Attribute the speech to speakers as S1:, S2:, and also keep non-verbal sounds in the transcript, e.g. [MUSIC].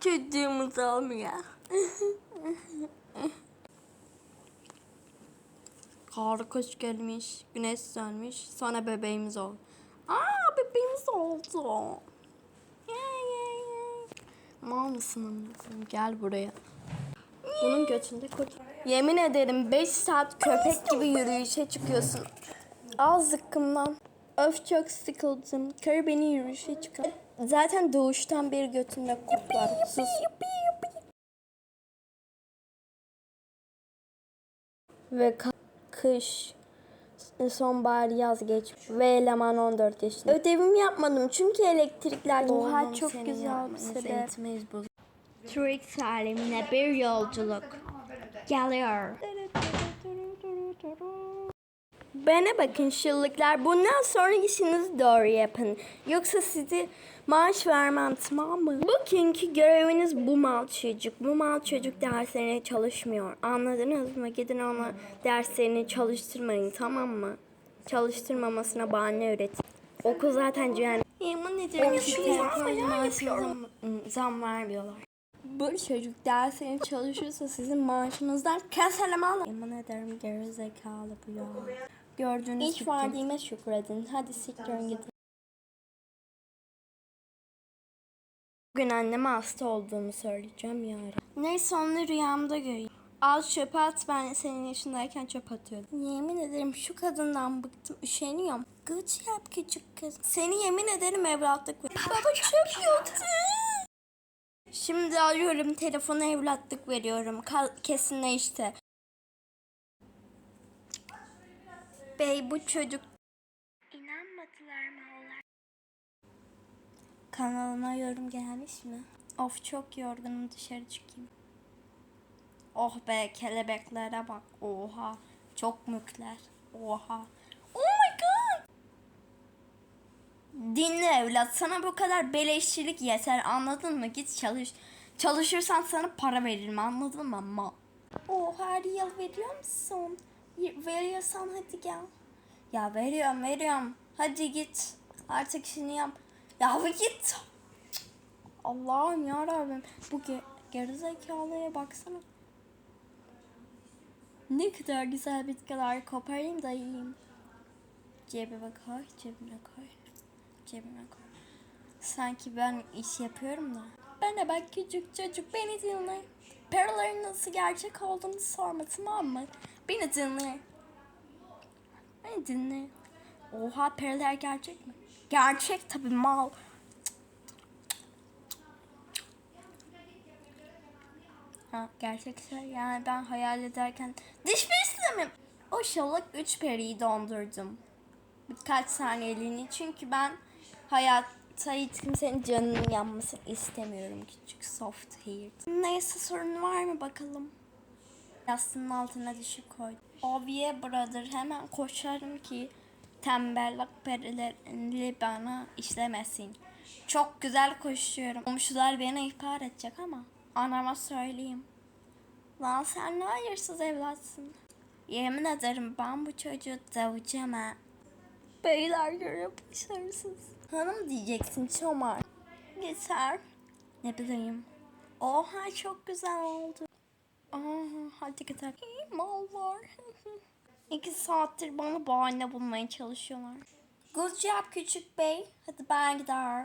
S1: Çocuğumuz olmuyor. Kar kış gelmiş, güneş sönmüş, sonra bebeğimiz oldu. Aa bebeğimiz oldu. Mal mısın amına? Gel buraya. Bunun götünde kurt. Yemin ederim 5 saat köpek gibi yürüyüşe çıkıyorsun. Al zıkkımdan. Öf çok sıkıldım. Kör beni yürüyüşe çıkar. Zaten doğuştan bir götünde kurt var. Sus. Ve kış sonbahar yaz geçmiş ve eleman 14 yaşında. Ödevimi yapmadım çünkü elektrikler Oha çok güzel bir sebep. Trix alemine bir yolculuk geliyor. Bana bakın şıllıklar. Bundan sonra işinizi doğru yapın. Yoksa sizi maaş vermem tamam mı? Bugünkü göreviniz bu mal çocuk. Bu mal çocuk derslerine çalışmıyor. Anladınız mı? Gidin ona derslerini çalıştırmayın tamam mı? Çalıştırmamasına bahane üretin. Okul zaten cehennem. Yemin ederim zam, zam vermiyorlar. Bu çocuk derslerini çalışırsa sizin maaşınızdan keselim alın. Yemin ederim geri zekalı bu ya. Gördüğünüz İlk verdiğime şükredin. Hadi siktirin gidin. Bugün anneme hasta olduğumu söyleyeceğim yarın. Neyse onu rüyamda göreyim. Al çöpe at ben senin yaşındayken çöp atıyordum. Yemin ederim şu kadından bıktım üşeniyorum. Gıç yap küçük kız. Seni yemin ederim evlatlık ver. Baba çöp yoktu. Şimdi alıyorum telefonu evlatlık veriyorum. Kal kesinle Bey bu çocuk İnanmadılar mı onlar? Kanalıma yorum gelmiş mi? Of çok yorgunum dışarı çıkayım. Oh be kelebeklere bak. Oha. Çok mükler. Oha. Oh my god. Dinle evlat. Sana bu kadar beleşçilik yeter. Anladın mı? Git çalış. Çalışırsan sana para veririm. Anladın mı? Ma. Oh her yıl veriyor musun? Veriyorsan hadi gel. Ya veriyorum veriyorum. Hadi git. Artık işini yap. Ya git. Allah'ım ya Rabbim. Bu ge- gerizekalıya baksana. Ne kadar güzel bitkiler koparayım da yiyeyim. Cebime koy, cebime koy. Cebime koy. Sanki ben iş yapıyorum da. Ben de bak küçük çocuk beni dinle. Paraların nasıl gerçek olduğunu sorma tamam mı? Beni dinle. Beni dinle. Oha paralar gerçek mi? Gerçek tabii mal. Ha, gerçekse yani ben hayal ederken diş perisi mi? O şalak üç periyi dondurdum. Birkaç saniyeliğini çünkü ben hayatta hiç kimsenin canının yanmasını istemiyorum küçük soft hair. Neyse sorun var mı bakalım. Yastığın altına dişi koy. Oviye brother hemen koşarım ki tembellik perileri bana işlemesin. Çok güzel koşuyorum. Komşular beni ihbar edecek ama anama söyleyeyim. Lan sen ne hayırsız evlatsın. Yemin ederim ben bu çocuğu döveceğim ha. Beyler göre başarısız. Hanım diyeceksin çomar. Yeter. Ne bileyim. Oha çok güzel oldu. Aha hadi gidelim. İyi mallar. [LAUGHS] İki saattir bana bahane bulmaya çalışıyorlar. Good job küçük bey. Hadi ben gider.